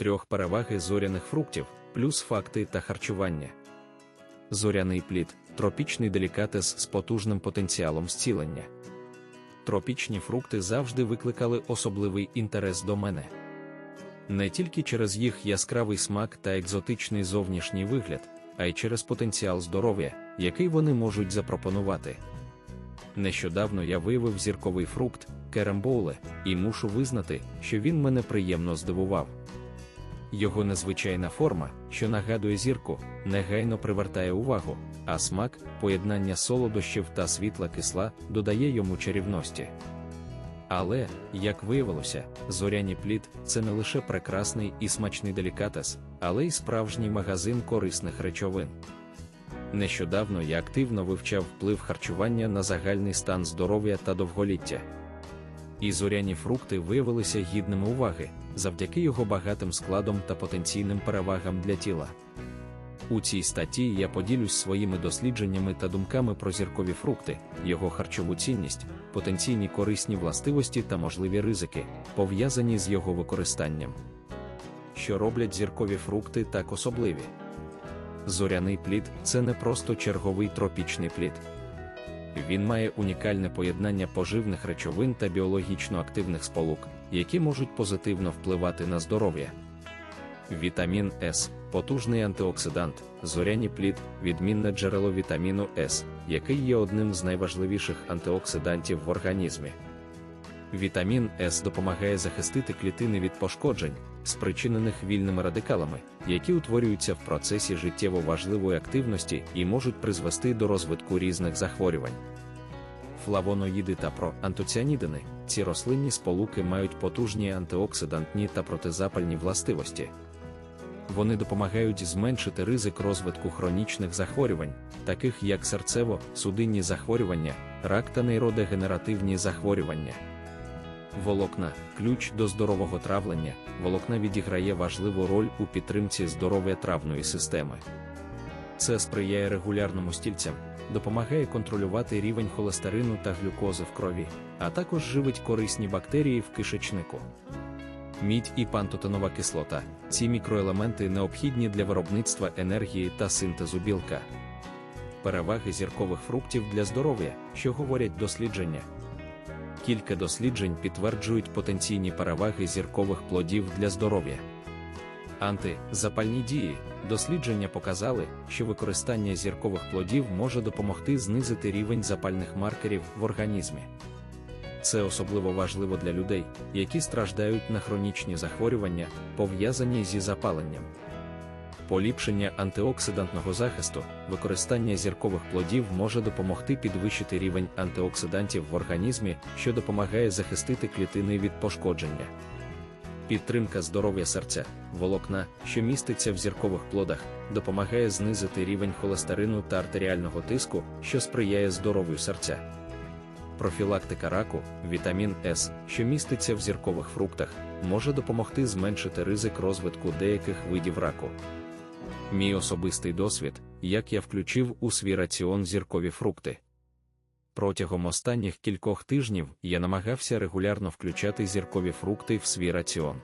трьох переваги зоряних фруктів, плюс факти та харчування. Зоряний плід тропічний делікатес з потужним потенціалом зцілення. Тропічні фрукти завжди викликали особливий інтерес до мене. Не тільки через їх яскравий смак та екзотичний зовнішній вигляд, а й через потенціал здоров'я, який вони можуть запропонувати. Нещодавно я виявив зірковий фрукт керембоуле, і мушу визнати, що він мене приємно здивував. Його незвичайна форма, що нагадує зірку, негайно привертає увагу, а смак, поєднання солодощів та світла кисла додає йому чарівності. Але, як виявилося, зоряні плід це не лише прекрасний і смачний делікатес, але й справжній магазин корисних речовин. Нещодавно я активно вивчав вплив харчування на загальний стан здоров'я та довголіття. І зоряні фрукти виявилися гідними уваги завдяки його багатим складом та потенційним перевагам для тіла. У цій статті я поділюсь своїми дослідженнями та думками про зіркові фрукти, його харчову цінність, потенційні корисні властивості та можливі ризики, пов'язані з його використанням. Що роблять зіркові фрукти так особливі? Зоряний плід це не просто черговий тропічний плід. Він має унікальне поєднання поживних речовин та біологічно активних сполук, які можуть позитивно впливати на здоров'я. Вітамін С потужний антиоксидант, зоряні плід, відмінне джерело вітаміну С, який є одним з найважливіших антиоксидантів в організмі. Вітамін С допомагає захистити клітини від пошкоджень, спричинених вільними радикалами, які утворюються в процесі життєво важливої активності і можуть призвести до розвитку різних захворювань. Флавоноїди та проантоціанідини – ці рослинні сполуки мають потужні антиоксидантні та протизапальні властивості. Вони допомагають зменшити ризик розвитку хронічних захворювань, таких як серцево-судинні захворювання, рак та нейродегенеративні захворювання. Волокна ключ до здорового травлення, волокна відіграє важливу роль у підтримці здоров'я травної системи. Це сприяє регулярному стільцям, допомагає контролювати рівень холестерину та глюкози в крові, а також живить корисні бактерії в кишечнику. Мідь і пантотонова кислота ці мікроелементи необхідні для виробництва енергії та синтезу білка. Переваги зіркових фруктів для здоров'я, що говорять дослідження. Кілька досліджень підтверджують потенційні переваги зіркових плодів для здоров'я. Антизапальні дії дослідження показали, що використання зіркових плодів може допомогти знизити рівень запальних маркерів в організмі. Це особливо важливо для людей, які страждають на хронічні захворювання, пов'язані зі запаленням. Поліпшення антиоксидантного захисту, використання зіркових плодів може допомогти підвищити рівень антиоксидантів в організмі, що допомагає захистити клітини від пошкодження. Підтримка здоров'я серця, волокна, що міститься в зіркових плодах, допомагає знизити рівень холестерину та артеріального тиску, що сприяє здоров'ю серця. Профілактика раку, вітамін С, що міститься в зіркових фруктах, може допомогти зменшити ризик розвитку деяких видів раку. Мій особистий досвід, як я включив у свій раціон зіркові фрукти. Протягом останніх кількох тижнів я намагався регулярно включати зіркові фрукти в свій раціон.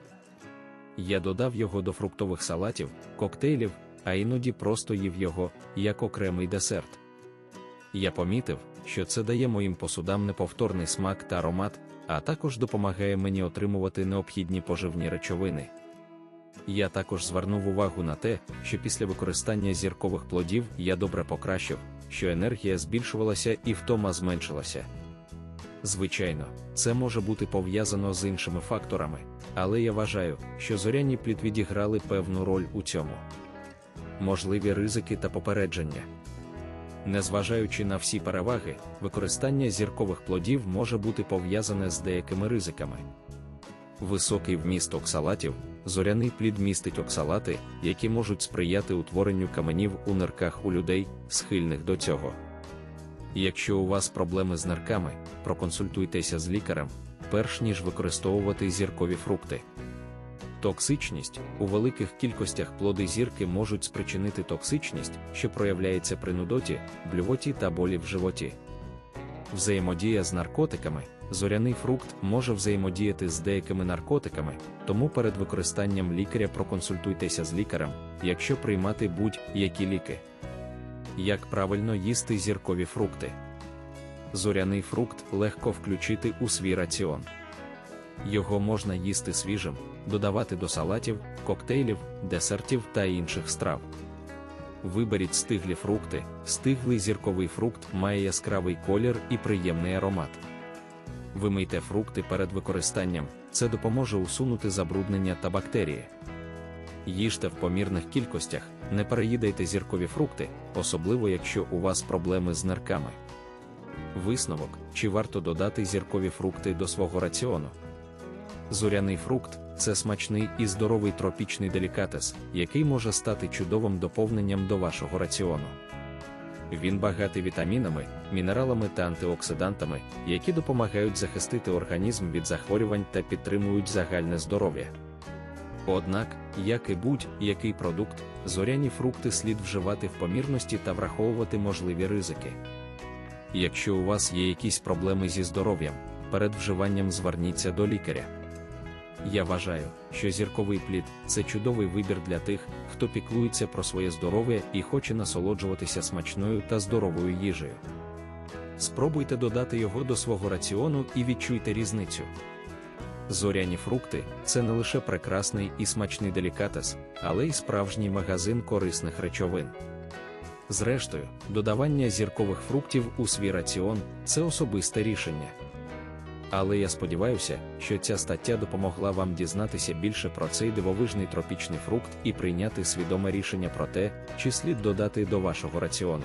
Я додав його до фруктових салатів, коктейлів, а іноді просто їв його як окремий десерт. Я помітив, що це дає моїм посудам неповторний смак та аромат, а також допомагає мені отримувати необхідні поживні речовини. Я також звернув увагу на те, що після використання зіркових плодів я добре покращив, що енергія збільшувалася і втома зменшилася. Звичайно, це може бути пов'язано з іншими факторами, але я вважаю, що зоряні плід відіграли певну роль у цьому. Можливі ризики та попередження. Незважаючи на всі переваги, використання зіркових плодів може бути пов'язане з деякими ризиками. Високий вміст оксалатів, зоряний плід містить оксалати, які можуть сприяти утворенню каменів у нирках у людей, схильних до цього. Якщо у вас проблеми з нирками, проконсультуйтеся з лікарем, перш ніж використовувати зіркові фрукти. Токсичність у великих кількостях плоди зірки можуть спричинити токсичність, що проявляється при нудоті, блювоті та болі в животі. Взаємодія з наркотиками, Зоряний фрукт може взаємодіяти з деякими наркотиками, тому перед використанням лікаря проконсультуйтеся з лікарем, якщо приймати будь-які ліки. Як правильно їсти зіркові фрукти? Зоряний фрукт легко включити у свій раціон. Його можна їсти свіжим, додавати до салатів, коктейлів, десертів та інших страв. Виберіть стиглі фрукти. Стиглий зірковий фрукт має яскравий колір і приємний аромат. Вимийте фрукти перед використанням, це допоможе усунути забруднення та бактерії. Їжте в помірних кількостях, не переїдайте зіркові фрукти, особливо якщо у вас проблеми з нирками. Висновок, чи варто додати зіркові фрукти до свого раціону. Зоряний фрукт це смачний і здоровий тропічний делікатес, який може стати чудовим доповненням до вашого раціону. Він багатий вітамінами, мінералами та антиоксидантами, які допомагають захистити організм від захворювань та підтримують загальне здоров'я. Однак, як і будь-який продукт, зоряні фрукти слід вживати в помірності та враховувати можливі ризики. Якщо у вас є якісь проблеми зі здоров'ям, перед вживанням зверніться до лікаря. Я вважаю, що зірковий плід це чудовий вибір для тих, хто піклується про своє здоров'я і хоче насолоджуватися смачною та здоровою їжею. Спробуйте додати його до свого раціону і відчуйте різницю. Зоряні фрукти це не лише прекрасний і смачний делікатес, але й справжній магазин корисних речовин. Зрештою, додавання зіркових фруктів у свій раціон це особисте рішення. Але я сподіваюся, що ця стаття допомогла вам дізнатися більше про цей дивовижний тропічний фрукт і прийняти свідоме рішення про те, чи слід додати до вашого раціону.